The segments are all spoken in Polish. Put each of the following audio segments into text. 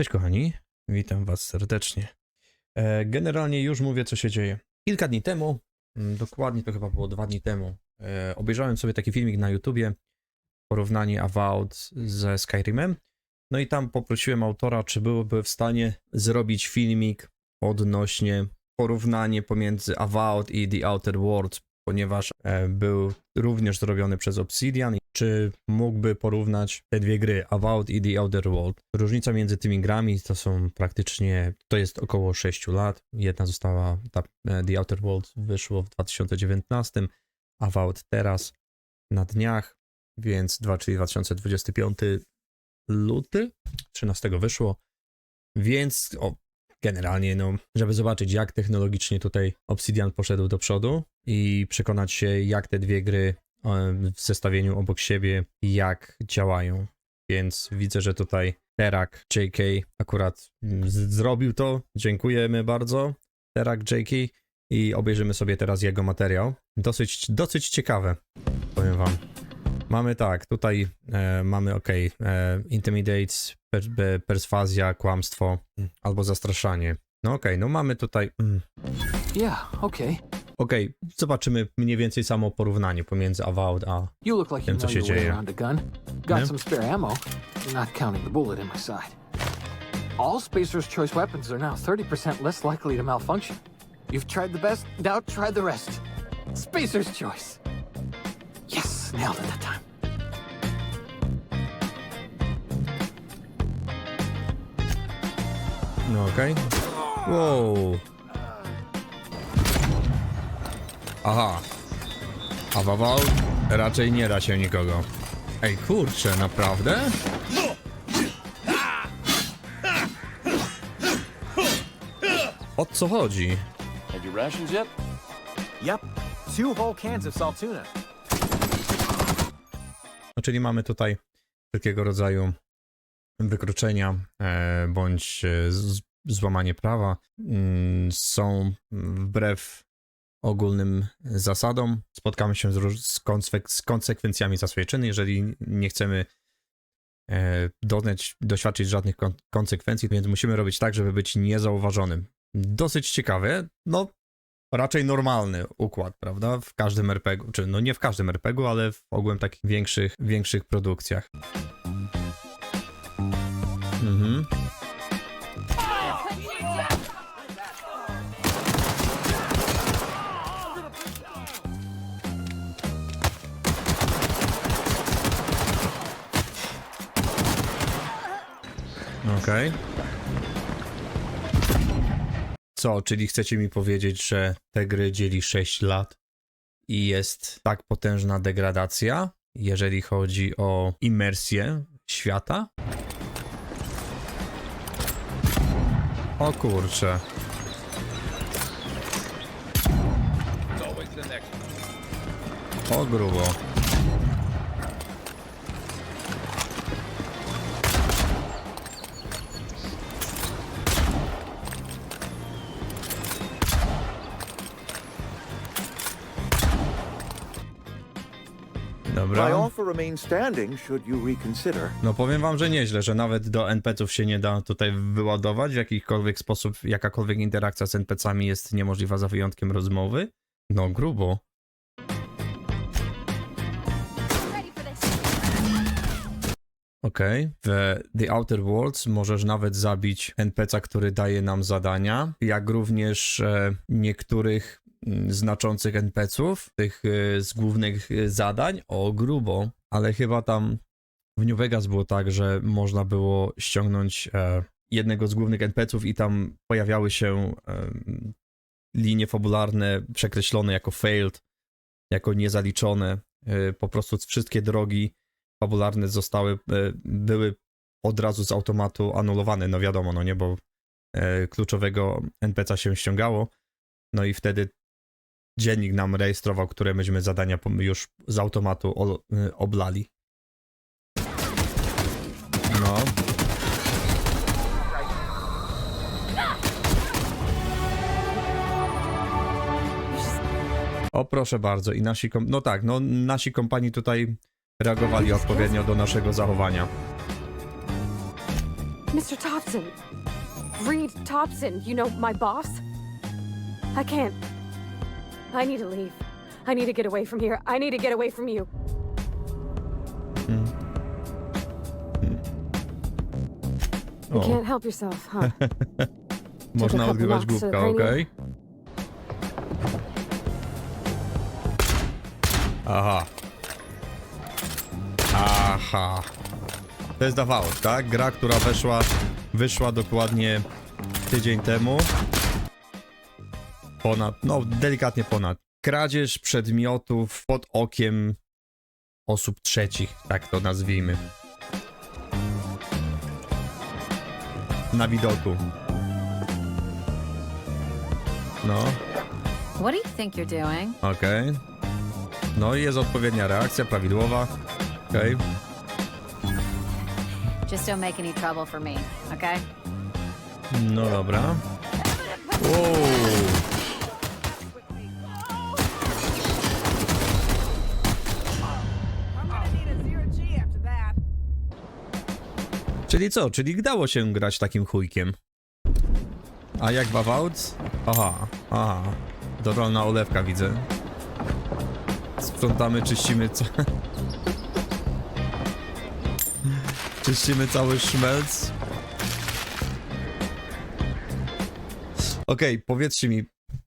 Cześć kochani, witam was serdecznie. E, Generalnie już mówię, co się dzieje. Kilka dni temu, mm, dokładnie to chyba było dwa dni temu, e, obejrzałem sobie taki filmik na YouTubie, porównanie Avowed ze Skyrimem. No i tam poprosiłem autora, czy byłby w stanie zrobić filmik odnośnie porównanie pomiędzy Avowed i The Outer Worlds, ponieważ e, był również zrobiony przez Obsidian. Czy mógłby porównać te dwie gry, Avowed i The Outer World? Różnica między tymi grami to są praktycznie, to jest około 6 lat. Jedna została, ta, e, The Outer World wyszło w 2019, Avowed teraz na dniach, więc dwa, czyli 2025 luty, 13 wyszło, więc o, generalnie, no, żeby zobaczyć, jak technologicznie tutaj Obsidian poszedł do przodu i przekonać się, jak te dwie gry w zestawieniu obok siebie, jak działają. Więc widzę, że tutaj Terak JK akurat mm, zrobił to. Dziękujemy bardzo. Terak JK i obejrzymy sobie teraz jego materiał. Dosyć, dosyć ciekawe, powiem wam. Mamy tak, tutaj e, mamy ok, e, per, pe- perswazja, kłamstwo albo zastraszanie. No okej, no mamy tutaj. Mm, Yeah, okay. Okej, zobaczymy mniej więcej samo porównanie pomiędzy Avowed a. You look like Wiem, co się dzieje. Got some spare ammo, not counting the bullet in my side. All Spacer's choice weapons are now 30% less likely to malfunction. You've tried the best, now try the rest. Spacer's choice. Yes, nailed it that time. No okej. Wow. Aha. A w Avowed raczej nie da się nikogo. Ej, kurczę, naprawdę? O co chodzi? Had your rations yet? Yep, two whole cans of salt tuna. No, czyli mamy tutaj wszelkiego rodzaju wykroczenia e, bądź e, z, złamanie prawa mm, są wbrew ogólnym zasadom. Spotkamy się z, z, konsek- z konsekwencjami za swoje czyny. Jeżeli nie chcemy e, doznać, doświadczyć żadnych kon- konsekwencji, więc musimy robić tak, żeby być niezauważonym. Dosyć ciekawe, no raczej normalny układ, prawda? W każdym RPG, czy no nie w każdym RPG, ale w ogółem takich większych, większych produkcjach. Okej. Co, czyli chcecie mi powiedzieć, że te gry dzieli 6 lat i jest tak potężna degradacja, jeżeli chodzi o imersję świata? O kurcze. O grubo. My Dobra. offer remains standing should you reconsider. No powiem wam, że nieźle, że nawet do NPC-ów się nie da tutaj wyładować w jakikolwiek sposób, jakakolwiek interakcja z NPC-ami jest niemożliwa za wyjątkiem rozmowy. No grubo. Okej. W The Outer Worlds możesz nawet zabić NPC, który daje nam zadania, jak również e, niektórych znaczących NPC-ów, tych e, z głównych e, zadań, o grubo, ale chyba tam w New Vegas było tak, że można było ściągnąć e, jednego z głównych NPC-ów i tam pojawiały się e, linie fabularne przekreślone jako failed, jako niezaliczone. E, po prostu wszystkie drogi fabularne zostały, były od razu z automatu anulowane, no wiadomo, no nie, bo kluczowego NPC się ściągało, no i wtedy dziennik nam rejestrował, które myśmy zadania już z automatu e, oblali. No. O proszę bardzo, i nasi, kom- no tak, no nasi kompani tutaj reagowali odpowiednio do naszego zachowania. Mr. Thompson. Reed Thompson, you know, my boss? I can't. I need to leave. I need to get away from here. I need to get away from you. You O, can't help yourself, huh? można odgrywać głupka, okej? Aha. Aha. To jest Dawaut, tak? Gra, która weszła, wyszła dokładnie tydzień temu. Ponad, no delikatnie ponad. Kradzież przedmiotów pod okiem osób trzecich, tak to nazwijmy. Na widoku. No, What do you think you're doing? okej. No i jest odpowiednia reakcja, prawidłowa. Okej. Just don't make any trouble for me, okay? No dobra. Wow. Czyli co? Czyli dało się grać takim chujkiem. A jak Bawout? Aha, aha. Dorolna olewka widzę. Sprzątamy, czyścimy co... czyścimy cały szmelc. Okej, powiedzcie mi,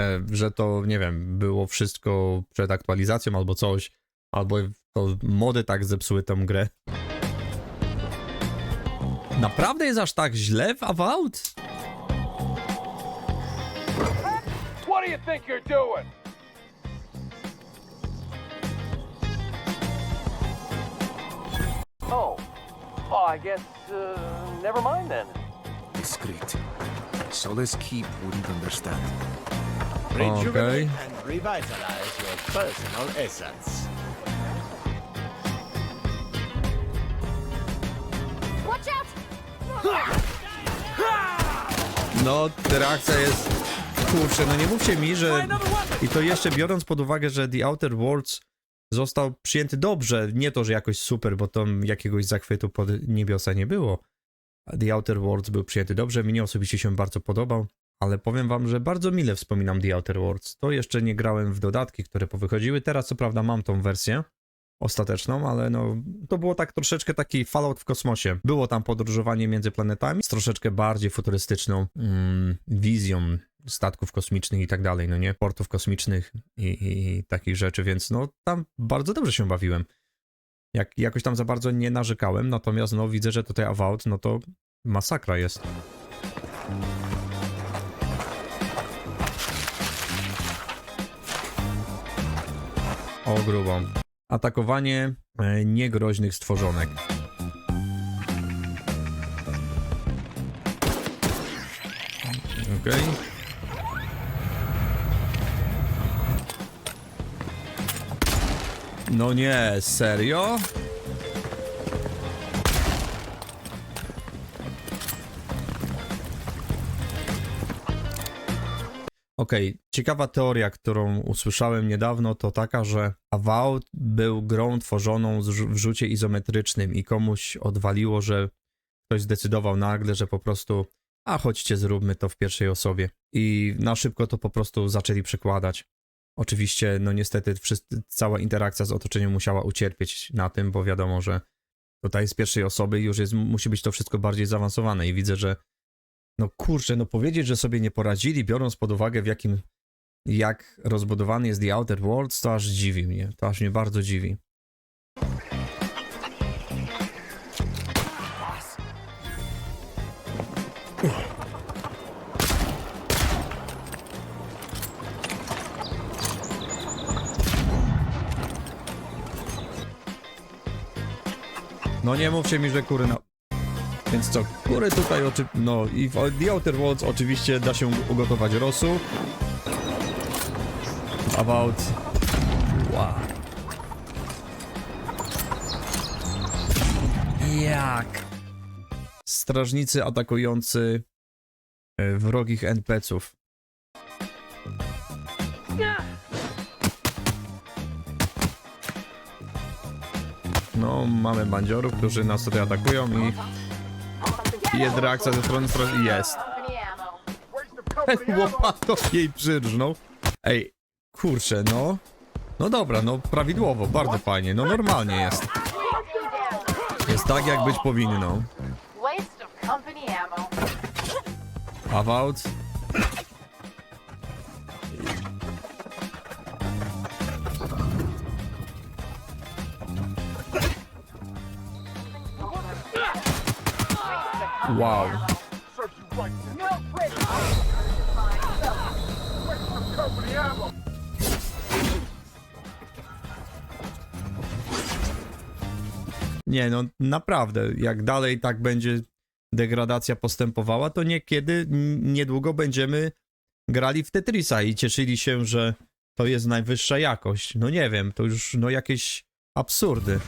e, że to, nie wiem, było wszystko przed aktualizacją albo coś, albo to mody tak zepsuły tą grę. Naprawdę jest aż tak źle w Avowed? What do you think you're doing? Oh. Oh, I guess, uh, never mind then. Discreet. So let's keep what you understand. Okej. and revitalize your personal essence. No, reakcja jest... Kurczę, no nie mówcie mi, że... I to jeszcze biorąc pod uwagę, że The Outer Worlds został przyjęty dobrze, nie to, że jakoś super, bo tam jakiegoś zachwytu pod niebiosa nie było. The Outer Worlds był przyjęty dobrze, mnie osobiście się bardzo podobał, ale powiem wam, że bardzo mile wspominam The Outer Worlds. To jeszcze nie grałem w dodatki, które powychodziły, teraz co prawda mam tą wersję ostateczną, ale no to było tak troszeczkę taki Fallout w kosmosie. Było tam podróżowanie między planetami z troszeczkę bardziej futurystyczną mm, wizją statków kosmicznych i tak dalej, no nie? Portów kosmicznych i, i, i takich rzeczy, więc no tam bardzo dobrze się bawiłem. Jak, jakoś tam za bardzo nie narzekałem, natomiast no widzę, że tutaj Avowed, no to masakra jest. O grubo. Atakowanie e, niegroźnych stworzonek. Okej. No nie, serio? Okej, ciekawa teoria, którą usłyszałem niedawno, to taka, że Avowed był grą tworzoną w rzucie izometrycznym i komuś odwaliło, że ktoś zdecydował nagle, że po prostu a chodźcie, zróbmy to w pierwszej osobie. I na szybko to po prostu zaczęli przekładać. Oczywiście, no niestety, wszyscy, cała interakcja z otoczeniem musiała ucierpieć na tym, bo wiadomo, że tutaj z pierwszej osoby już jest, musi być to wszystko bardziej zaawansowane i widzę, że no kurczę, no powiedzieć, że sobie nie poradzili, biorąc pod uwagę w jakim, jak rozbudowany jest The Outer Worlds, to aż dziwi mnie, to aż mnie bardzo dziwi. No nie mówcie mi, że kury na... Więc co, kury tutaj oczy... No i w The Outer Worlds oczywiście da się ugotować rosół. About... Wow. Jak? Strażnicy atakujący e, wrogich NPC-ów. No, mamy bandziorów, którzy nas tutaj atakują i... Jest reakcja ze strony strony. Jest. Łopatą jej przyrżnął. Ej, kurczę, no. No dobra, no prawidłowo, bardzo fajnie. No normalnie jest. Jest tak, jak być powinno. About. Wow. Nie no, naprawdę, jak dalej tak będzie degradacja postępowała, to niekiedy, niedługo będziemy grali w Tetrisa i cieszyli się, że to jest najwyższa jakość. No nie wiem, to już no jakieś absurdy.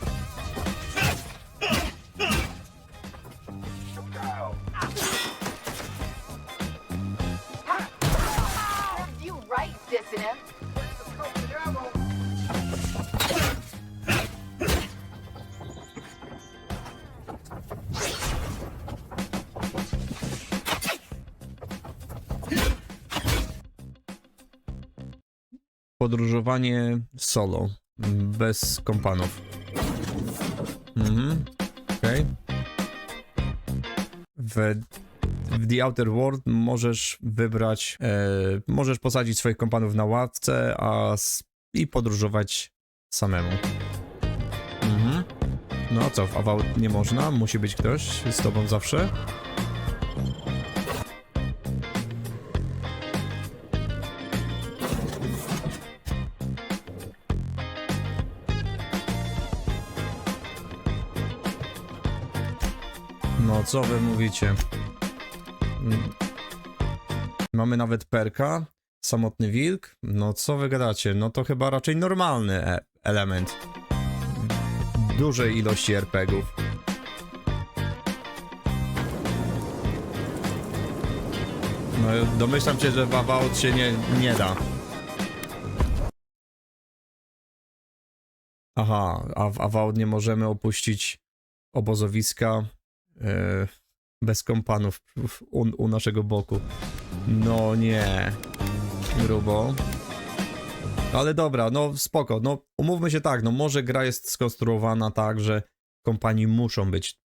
Podróżowanie solo, bez kompanów. Mhm, okej. W, w The Outer World możesz wybrać, e, możesz posadzić swoich kompanów na ławce a i podróżować samemu. Mhm. No a co, w Avowed nie można? Musi być ktoś z tobą zawsze? No, co wy mówicie? Mm. Mamy nawet perka, samotny wilk. No, co wy gadacie? No to chyba raczej normalny e element. Dużej ilości RPGów. No, domyślam się, że w Avowed się nie, nie da. Aha, a w Avowed nie możemy opuścić obozowiska bez kompanów u, u naszego boku. No nie. Grubo. Ale dobra, no spoko. No umówmy się tak, no może gra jest skonstruowana tak, że kompanii muszą być.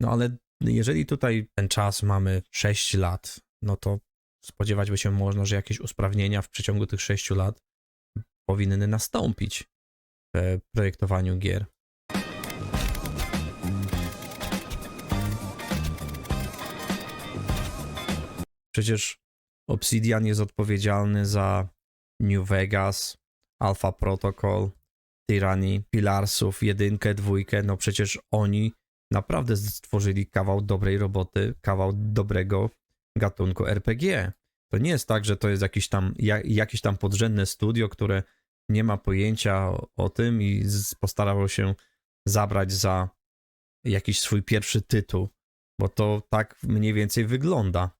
No ale jeżeli tutaj ten czas mamy 6 lat, no to spodziewać by się można, że jakieś usprawnienia w przeciągu tych 6 lat powinny nastąpić w projektowaniu gier. Przecież Obsidian jest odpowiedzialny za New Vegas, Alpha Protocol, Tyranny, Pilarsów, jedynkę, dwójkę. No przecież oni naprawdę stworzyli kawał dobrej roboty, kawał dobrego gatunku RPG. To nie jest tak, że to jest jakiś tam, ja, jakieś tam podrzędne studio, które nie ma pojęcia o, o tym i z, postarało się zabrać za jakiś swój pierwszy tytuł, bo to tak mniej więcej wygląda.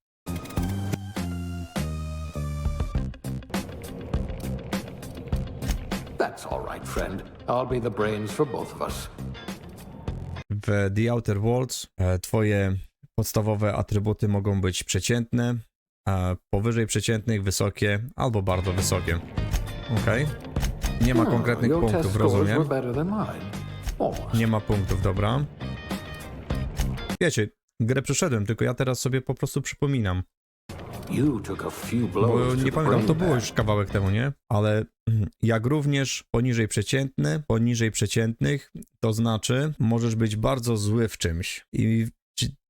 That's all right, friend. I'll be the brains for both of us. W The Outer Worlds e, twoje podstawowe atrybuty mogą być przeciętne, powyżej przeciętnych wysokie albo bardzo wysokie. Ok? Nie ma konkretnych punktów, rozumiem? Nie ma punktów, dobra. Wiecie, grę przeszedłem, tylko ja teraz sobie po prostu przypominam. Bo nie pamiętam, to było już kawałek temu, nie? Ale jak również poniżej przeciętny, poniżej przeciętnych, to znaczy możesz być bardzo zły w czymś. I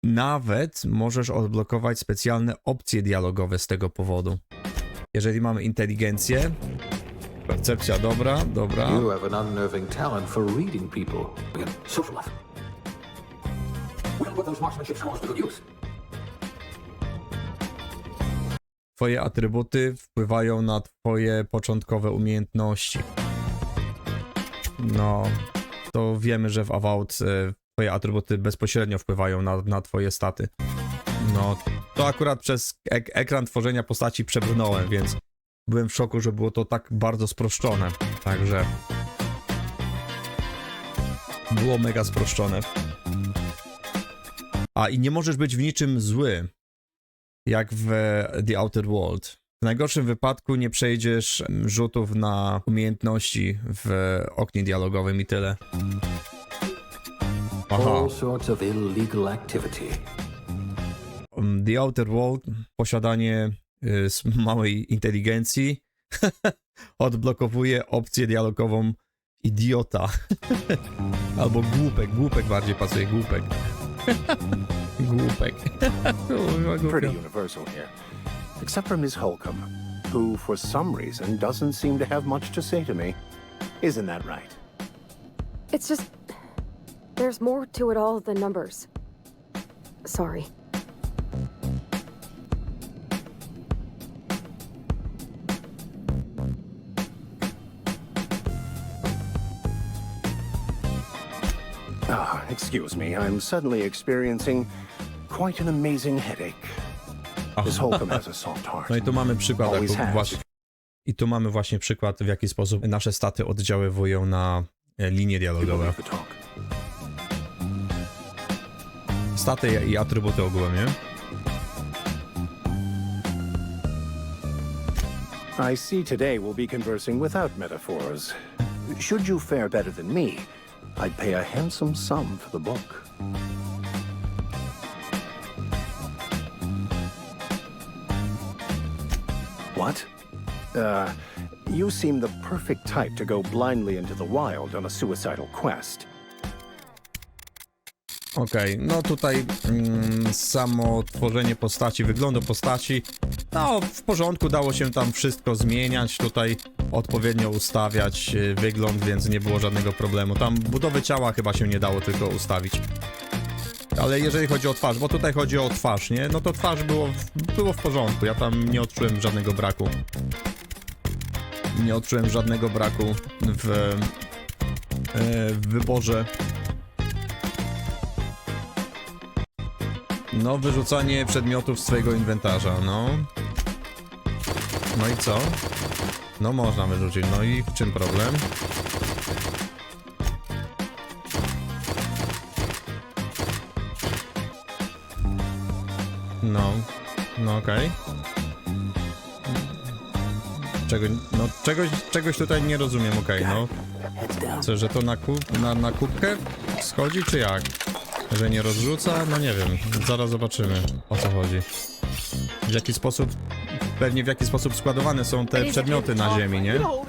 nawet możesz odblokować specjalne opcje dialogowe z tego powodu. Jeżeli mamy inteligencję, percepcja dobra, dobra. You have an unnerving talent for reading people. And social life. We'll put those marksmanship scores to good use. Twoje atrybuty wpływają na twoje początkowe umiejętności. No, to wiemy, że w Avowed twoje atrybuty bezpośrednio wpływają na, na twoje staty. No, to akurat przez ek ekran tworzenia postaci przebrnąłem, więc byłem w szoku, że było to tak bardzo sproszczone. Także było mega sproszczone. A i nie możesz być w niczym zły, jak w The Outer World. W najgorszym wypadku nie przejdziesz mm, rzutów na umiejętności w oknie dialogowym i tyle. Aha. Um, The Outer World, posiadanie y, s- małej inteligencji odblokowuje opcję dialogową idiota. Albo głupek, głupek bardziej pasuje, głupek. głupek. Pretty universal here. Except for Miss Holcomb, who, for some reason, doesn't seem to have much to say to me. Isn't that right? It's just. There's more to it all than numbers. Sorry. Excuse me, I'm suddenly experiencing quite an amazing headache. Miss Holcomb has a soft heart. No i tu mamy przykład, Always jak has. właśnie, i tu mamy właśnie przykład, w jaki sposób nasze staty oddziaływują na e, linie dialogowe. leave the talk. Staty i atrybuty ogółem, nie? I see today we'll be conversing without metaphors. Should you fare better than me, I'd pay a handsome sum for the book. What? Uh, you seem the perfect type to go blindly into the wild on a suicidal quest. Okej, no tutaj mm, samo tworzenie postaci, wyglądu postaci, no w porządku, dało się tam wszystko zmieniać, tutaj odpowiednio ustawiać y, wygląd, więc nie było żadnego problemu. Tam budowy ciała chyba się nie dało tylko ustawić. Ale jeżeli chodzi o twarz, bo tutaj chodzi o twarz, nie? No to twarz było, było w porządku, ja tam nie odczułem żadnego braku. Nie odczułem żadnego braku w, e, w wyborze No, wyrzucanie przedmiotów z swojego inwentarza, no. No i co? No można wyrzucić, no i w czym problem? No, no okej. Czego, no czegoś, czegoś tutaj nie rozumiem, okej, no. Co, że to na, kup, na, na kubkę schodzi, czy jak? Że nie rozrzuca? No nie wiem. Zaraz zobaczymy, o co chodzi. W jaki sposób, pewnie w jaki sposób składowane są te przedmioty na ziemi, nie? Get a hold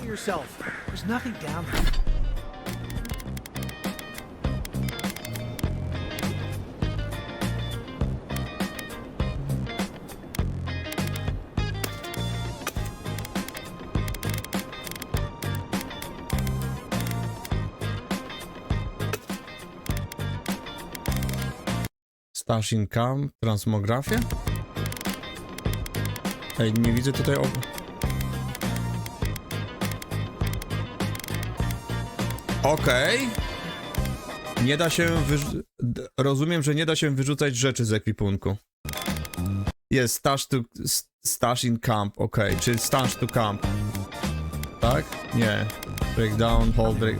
Ej, nie widzę tutaj o... Okej. Nie da się Rozumiem, że nie da się wyrzucać rzeczy z ekwipunku. Jest stash to... Stash in camp, okej. Czy stash to camp? Tak? Nie. Breakdown, hold break...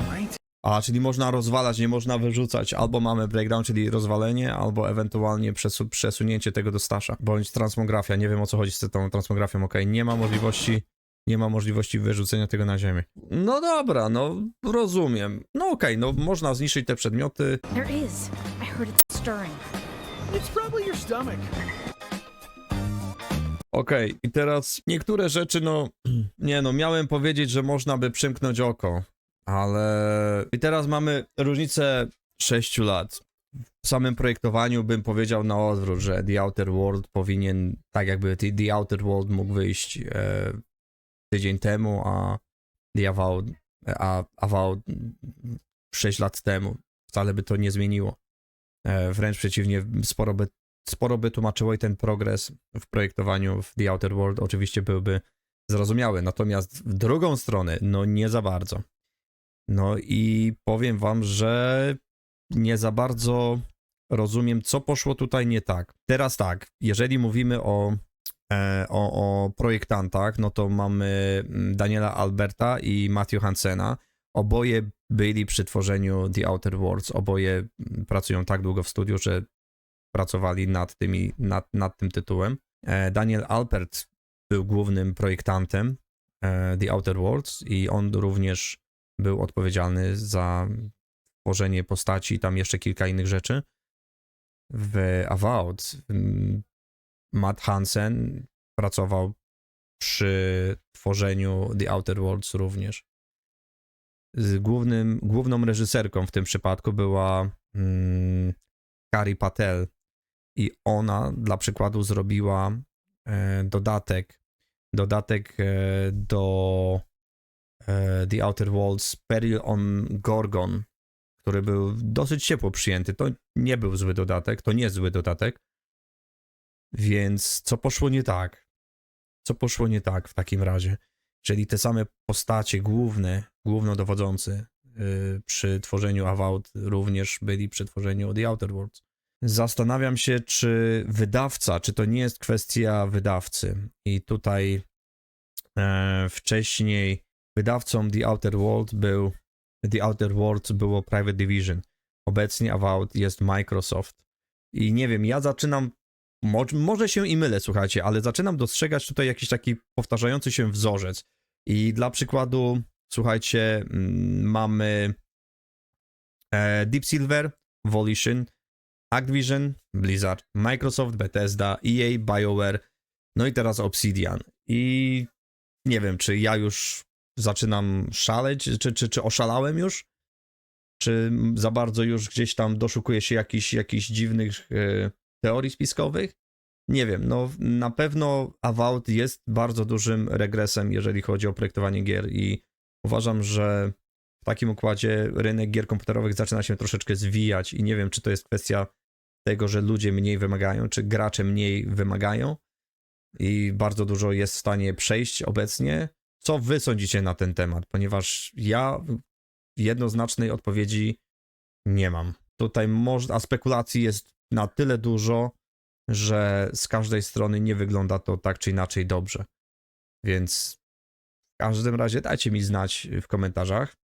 A, czyli można rozwalać, nie można wyrzucać. Albo mamy breakdown, czyli rozwalenie, albo ewentualnie przesu przesunięcie tego do stasza. Bądź transmografia. Nie wiem o co chodzi z tą transmografią. Okej, nie ma możliwości. Nie ma możliwości wyrzucenia tego na ziemię. No dobra, no rozumiem. No okej, no można zniszczyć te przedmioty. There is. I heard it stirring. It's probably your stomach. Okej, i teraz niektóre rzeczy, no nie no, miałem powiedzieć, że można by przymknąć oko, ale i teraz mamy różnicę 6 lat. W samym projektowaniu bym powiedział na odwrót, że The Outer World powinien, tak jakby The, Outer World mógł wyjść e, tydzień temu, a The Avowed, a Avowed 6 lat temu. Wcale by to nie zmieniło. E, wręcz przeciwnie, sporo by sporo by tłumaczyło i ten progres w projektowaniu w The Outer World oczywiście byłby zrozumiały. Natomiast w drugą stronę, no nie za bardzo. No i powiem wam, że nie za bardzo rozumiem, co poszło tutaj nie tak. Teraz tak, jeżeli mówimy o, e, o, o projektantach, no to mamy mm, Daniela Alberta i Matthew Hansena. Oboje byli przy tworzeniu The Outer Worlds. Oboje mm, pracują tak długo w studiu, że pracowali nad, tymi, nad, nad tym tytułem. E, Daniel Alpert był głównym projektantem e, The Outer Worlds i on również był odpowiedzialny za tworzenie postaci i tam jeszcze kilka innych rzeczy. W Avowed mm, Matt Hansen pracował przy tworzeniu The Outer Worlds również. Z głównym, główną reżyserką w tym przypadku była mm, Kari Patel i ona dla przykładu zrobiła e, dodatek dodatek e, do The Outer Worlds Peril on Gorgon, który był dosyć ciepło przyjęty. To nie był zły dodatek, to nie zły dodatek. Więc co poszło nie tak? Co poszło nie tak w takim razie? Czyli te same postacie główne, głównodowodzący yy, przy tworzeniu Avowed również byli przy tworzeniu The Outer Worlds. Zastanawiam się, czy wydawca, czy to nie jest kwestia wydawcy. I tutaj e, wcześniej wydawcą The Outer World był The Outer Worlds było Private Division. Obecnie Avowed jest Microsoft. I nie wiem, ja zaczynam, mo może się i mylę, słuchajcie, ale zaczynam dostrzegać tutaj jakiś taki powtarzający się wzorzec. I dla przykładu, słuchajcie, mm, mamy e, Deep Silver, Volition, Activision, Blizzard, Microsoft, Bethesda, EA, BioWare, no i teraz Obsidian. I nie wiem, czy ja już zaczynam szaleć, czy, czy, czy oszalałem już? Czy za bardzo już gdzieś tam doszukuję się jakichś, jakichś dziwnych e, teorii spiskowych? Nie wiem, no na pewno Avowed jest bardzo dużym regresem, jeżeli chodzi o projektowanie gier i uważam, że w takim układzie rynek gier komputerowych zaczyna się troszeczkę zwijać i nie wiem, czy to jest kwestia tego, że ludzie mniej wymagają, czy gracze mniej wymagają i bardzo dużo jest w stanie przejść obecnie. Co wy sądzicie na ten temat? Ponieważ ja jednoznacznej odpowiedzi nie mam. Tutaj a spekulacji jest na tyle dużo, że z każdej strony nie wygląda to tak czy inaczej dobrze. Więc w każdym razie dajcie mi znać w komentarzach,